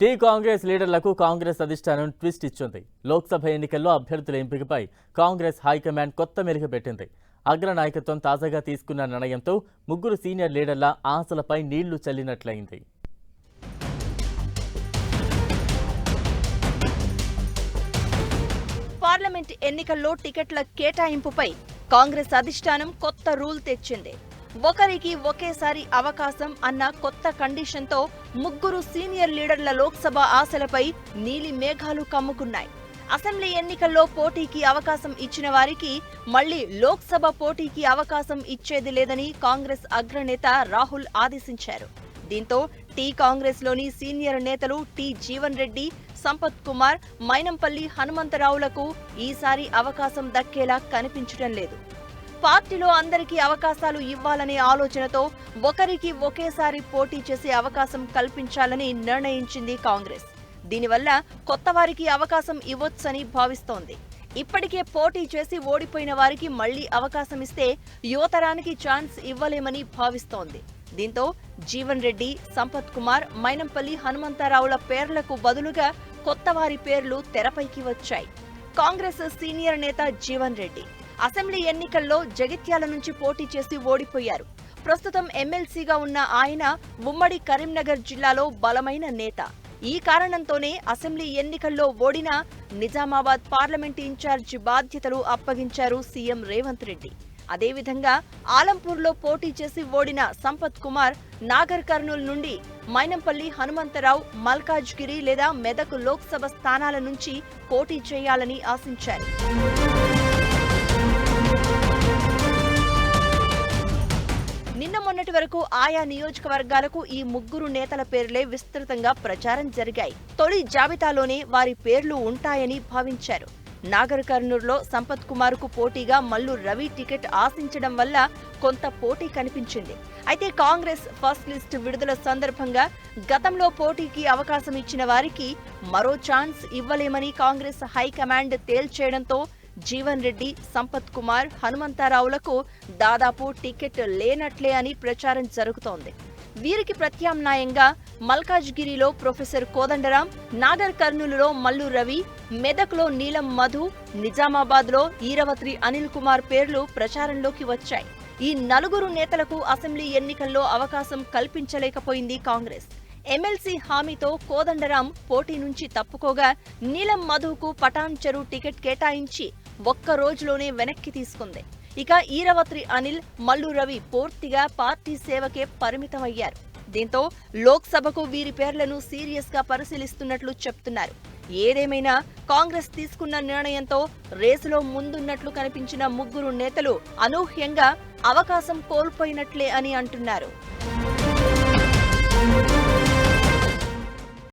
Tea Congress లీడర్లకు Congress అధిష్టానం twist ఇచ్చింది. లోక్సభ ఎన్నికల్లో అభ్యర్థుల ఎంపికపై కాంగ్రెస్ హైకమాండ్ కొత్త మెరుగు పెట్టింది. అగ్రనాయకత్వం తాజాగా తీసుకున్న నిర్ణయంతో ముగ్గురు సీనియర్ లీడర్ల ఆశలపై నీళ్ళు చల్లినట్లయింది. పార్లమెంట్ ఎన్నికల్లో టికెట్ల కేటాయింపుపై కాంగ్రెస్ అధిష్టానం కొత్త రూల్ తెచ్చింది. ఒకరికి ఒకేసారి అవకాశం అన్న కొత్త కండిషన్తో ముగ్గురు సీనియర్ లీడర్ల లోక్సభ ఆశలపై నీలి మేఘాలు కమ్ముకున్నాయి. అసెంబ్లీ ఎన్నికల్లో పోటీకి అవకాశం ఇచ్చిన వారికి మళ్ళీ లోక్సభ పోటీకి అవకాశం ఇచ్చేది లేదని కాంగ్రెస్ అగ్రనేత రాహుల్ ఆదేశించారు. దీంతో టీ కాంగ్రెస్లోని సీనియర్ నేతలు టి జీవన్ రెడ్డి సంపత్ కుమార్ మైనంపల్లి హనుమంతరావులకు ఈసారి అవకాశం దక్కేలా కనిపించడం లేదు. పార్టీలో అందరికీ అవకాశాలు ఇవ్వాలనే ఆలోచనతో ఒకరికి ఒకేసారి పోటీ చేసే అవకాశం కల్పించాలని నిర్ణయించింది కాంగ్రెస్. దీనివల్ల కొత్త వారికి అవకాశం ఇవ్వొచ్చని భావిస్తోంది. ఇప్పటికే పోటీ చేసి ఓడిపోయిన వారికి మళ్ళీ అవకాశం ఇస్తే యువతరానికి ఛాన్స్ ఇవ్వలేమని భావిస్తోంది. దీంతో జీవన్ రెడ్డి సంపత్ కుమార్ మైనంపల్లి హనుమంతరావుల పేర్లకు బదులుగా కొత్త వారి పేర్లు తెరపైకి వచ్చాయి. కాంగ్రెస్ సీనియర్ నేత జీవన్ రెడ్డి. అసెంబ్లీ ఎన్నికల్లో జగిత్యాల నుంచి పోటీ చేసి ఓడిపోయారు. ప్రస్తుతం ఎమ్మెల్సీగా ఉన్న ఆయన ఉమ్మడి కరీంనగర్ జిల్లాలో బలమైన నేత. ఈ కారణంతోనే అసెంబ్లీ ఎన్నికల్లో ఓడిన నిజామాబాద్ పార్లమెంట్ ఇన్ఛార్జి బాధ్యతలు అప్పగించారు సీఎం రేవంత్ రెడ్డి. అదేవిధంగా ఆలంపూర్లో పోటీ చేసి ఓడిన సంపత్ కుమార్ నాగర్ కర్నూల్ నుండి మైనంపల్లి హనుమంతరావు మల్కాజ్గిరి లేదా మెదక్ లోక్సభ స్థానాల నుంచి పోటీ చేయాలని ఆశించారు. మొన్నటి వరకు ఆయా నియోజకవర్గాలకు ఈ ముగ్గురు నేతల పేర్లే విస్తృతంగా ప్రచారం జరిగాయి. తొలి జాబితాలోనే వారి పేర్లు ఉంటాయని భావించారు. నాగర్ కర్నూలులో సంపత్ కుమార్కు పోటీగా మల్లు రవి టికెట్ ఆశించడం వల్ల కొంత పోటీ కనిపించింది. అయితే కాంగ్రెస్ ఫస్ట్ లిస్ట్ విడుదల సందర్భంగా గతంలో పోటీకి అవకాశం ఇచ్చిన వారికి మరో ఛాన్స్ ఇవ్వలేమని కాంగ్రెస్ హైకమాండ్ తేల్చేయడంతో జీవన్ రెడ్డి సంపత్ కుమార్ హనుమంతరావులకు దాదాపు టికెట్ లేనట్లే అని ప్రచారం జరుగుతోంది. వీరికి ప్రత్యామ్నాయంగా మల్కాజ్గిరిలో ప్రొఫెసర్ కోదండరాం నాగర్ కర్నూలులో మల్లు రవి మెదక్లో నీలం మధు నిజామాబాద్లో ఈరవత్రి అనిల్ కుమార్ పేర్లు ప్రచారంలోకి వచ్చాయి. ఈ నలుగురు నేతలకు అసెంబ్లీ ఎన్నికల్లో అవకాశం కల్పించలేకపోయింది కాంగ్రెస్. ఎమ్మెల్సీ హామీతో కోదండరాం పోటీ నుంచి తప్పుకోగా నీలం మధుకు పటాన్ చెరు టికెట్ కేటాయించి ఒక్క రోజులోనే వెనక్కి తీసుకుంది. ఇక ఈరవత్రి అనిల్ మల్లు రవి పూర్తిగా పార్టీ సేవకే పరిమితమయ్యారు. దీంతో లోక్సభకు వీరి పేర్లను సీరియస్గా పరిశీలిస్తున్నట్లు చెప్తున్నారు. ఏదేమైనా కాంగ్రెస్ తీసుకున్న నిర్ణయంతో రేసులో ముందున్నట్లు కనిపించిన ముగ్గురు నేతలు అనూహ్యంగా అవకాశం కోల్పోయినట్లే అని అంటున్నారు.